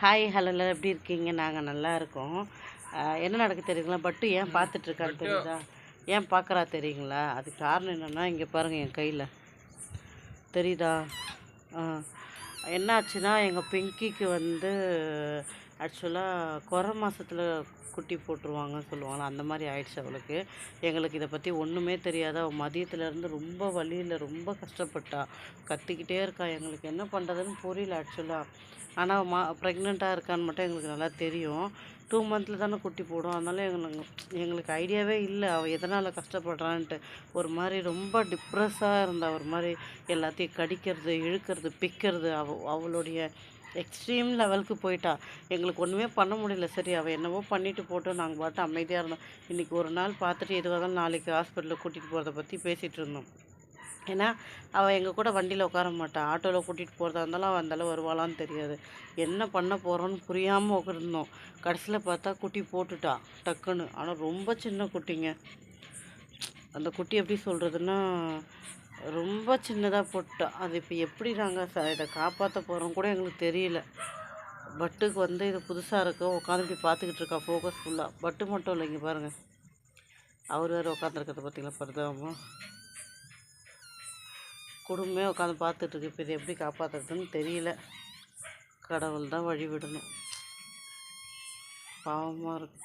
Hi hello எல்லோரும் எப்படி இருக்கீங்க? நாங்கள் நல்லா இருக்கோம். என்ன நடக்கு தெரியுங்களா? பட்டு ஏன் பார்த்துட்டு இருக்கான்னு தெரியுதா? ஏன் பார்க்குறா தெரியுங்களா? அது காரணம் என்னென்னா இங்கே பாருங்கள் என் கையில். தெரியுதா? ஆ என்ன ஆச்சுன்னா எங்கள் பிங்கிக்கு வந்து ஆக்சுவலாக குறை மாதத்தில் குட்டி போட்டுருவாங்கன்னு சொல்லுவாங்களா அந்த மாதிரி ஆயிடுச்சு அவளுக்கு. எங்களுக்கு இதை பற்றி ஒன்றுமே தெரியாது. அவள் மதியத்துலேருந்து ரொம்ப வழியில் ரொம்ப கஷ்டப்பட்டா. கத்திக்கிட்டே இருக்கா. எங்களுக்கு என்ன பண்ணுறதுன்னு புரியல ஆக்சுவலாக ஆனால் மா ப்ரெக்னெண்ட்டாக இருக்கான்னு மட்டும் எங்களுக்கு நல்லா தெரியும். டூ மந்த்தில் தானே குட்டி போடும் அதனால எங்களுக்கு எங்களுக்கு ஐடியாவே இல்லை. அவள் எதனால் கஷ்டப்படுறான்ட்டு. ஒரு மாதிரி ரொம்ப டிப்ரெஸ்ஸாக இருந்தா ஒரு மாதிரி எல்லாத்தையும் கடிக்கிறது இழுக்கிறது பிக்கிறது அவ அவளுடைய எக்ஸ்ட்ரீம் லெவலுக்கு போயிட்டா. எங்களுக்கு ஒன்றுமே பண்ண முடியல. சரி அவள் என்னவோ பண்ணிட்டு போட்டோம் நாங்கள் பாட்டு அமைதியாக இருந்தோம். இன்றைக்கி ஒரு நாள் பார்த்துட்டு எதுவாக இருந்தாலும் நாளைக்கு ஹாஸ்பிட்டலில் கூட்டிகிட்டு போகிறத பற்றி பேசிகிட்டு இருந்தோம். ஏன்னா அவள் எங்கள் கூட வண்டியில் உட்கார மாட்டாள் ஆட்டோவில் கூட்டிகிட்டு போகிறதா இருந்தாலும் அவள் அந்தளவு வருவாளான்னு தெரியாது. என்ன பண்ண போகிறோன்னு புரியாமல் உட்காந்துருந்தோம் கடைசியில் பார்த்தா குட்டி போட்டுட்டா டக்குன்னு. ஆனால் ரொம்ப சின்ன குட்டிங்க. அந்த குட்டி எப்படி சொல்கிறதுன்னா ரொம்ப சின்னதாக போட்டா அது இப்போ எப்படி நாங்கள் ச இதை காப்பாற்ற போகிறோம் கூட எங்களுக்கு தெரியல. பட்டுக்கு வந்து இது புதுசாக இருக்கு உட்காந்து இப்படி பார்த்துக்கிட்டு இருக்கா ஃபோக்கஸ் ஃபுல்லாக பட்டு மட்டும் இல்லை இங்கே பாருங்கள் அவர் வேறு உட்காந்துருக்கிறத பார்த்தீங்களா பரிதாபமாக குடும்பமே உட்காந்து பார்த்துட்ருக்கு இப்போ இது எப்படி காப்பாற்றுறதுன்னு தெரியல. கடவுள் தான் வழி விடணும் பாவமாக இருக்கு.